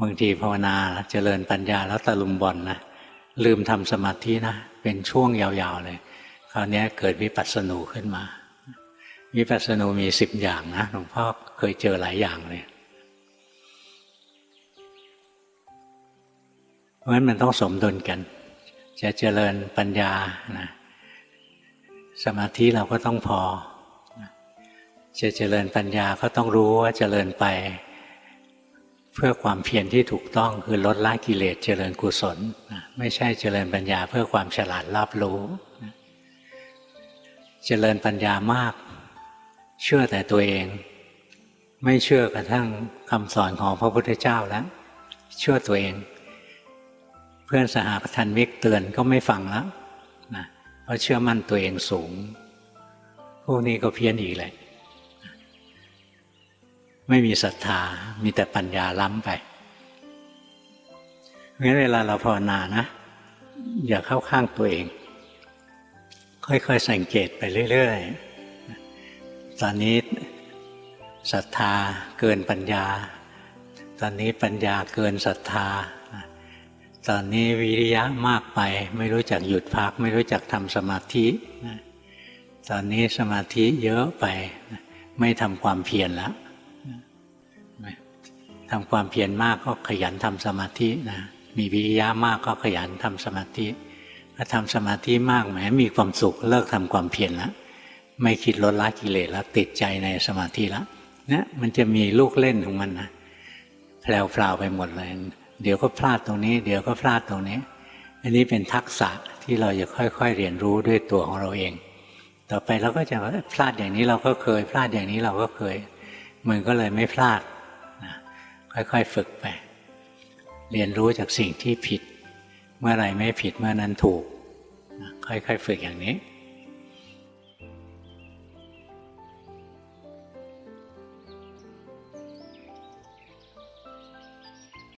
บางทีภาวนาเจริญปัญญาแล้วตะลุมบอลนะลืมทำสมาธินะ เป็นช่วงยาวๆเลย คราวนี้เกิดวิปัสสนูขึ้นมา วิปัสสนูมีสิบอย่างนะหลวงพ่อเคยเจอหลายอย่างเลยเพราะฉะนั้นมันต้องสมดุลกัน จะเจริญปัญญานะสมาธิเราก็ต้องพอ จะเจริญปัญญาก็ต้องรู้ว่าเจริญไป เพื่อความเพียรที่ถูกต้องคือลดละกิเลสเจริญกุศล ไม่ใช่เจริญปัญญาเพื่อความฉลาดรอบรู้ เจริญปัญญามาก เชื่อแต่ตัวเอง ไม่เชื่อกระทั่งคำสอนของพระพุทธเจ้าแล้ว เชื่อตัวเอง เพื่อนสหพันมิกเตือนก็ไม่ฟังแล้วนะเพราะเชื่อมั่นตัวเองสูง พวกนี้ก็เพี้ยนอีกเลย ไม่มีศรัทธา มีแต่ปัญญาล้ำไปงั้นเวลาเราภาวนานะ อย่าเข้าข้างตัวเอง ค่อยๆสังเกตไปเรื่อยๆ ตอนนี้ศรัทธาเกินปัญญา ตอนนี้ปัญญาเกินศรัทธา ตอนนี้วิริยะมากไป ไม่รู้จักหยุดพัก ไม่รู้จักทำสมาธิ ตอนนี้สมาธิเยอะไป ไม่ทำความเพียรแล้ว ทำความเพียรมากก็ขยันทำสมาธินะมีวิริยะมากก็ขยันทำสมาธิถ้าทำสมาธิมากแหมมีความสุขเลิกทำความเพียรแล้วไม่คิดลดละกิเลสแล้วติดใจในสมาธิแล้วเนี่ยมันจะมีลูกเล่นของมันนะแพลวไปหมดเลย เดี๋ยวก็พลาดตรงนี้ เดี๋ยวก็พลาดตรงนี้ อันนี้เป็นทักษะที่เราจะค่อยๆเรียนรู้ด้วยตัวของเราเอง ต่อไปเราก็จะพลาดอย่างนี้เราก็เคย พลาดอย่างนี้เราก็เคย มันก็เลยไม่พลาด ค่อยๆฝึกไป เรียนรู้จากสิ่งที่ผิด เมื่อไรไม่ผิดเมื่อนั้นถูก ค่อยๆฝึกอย่างนี้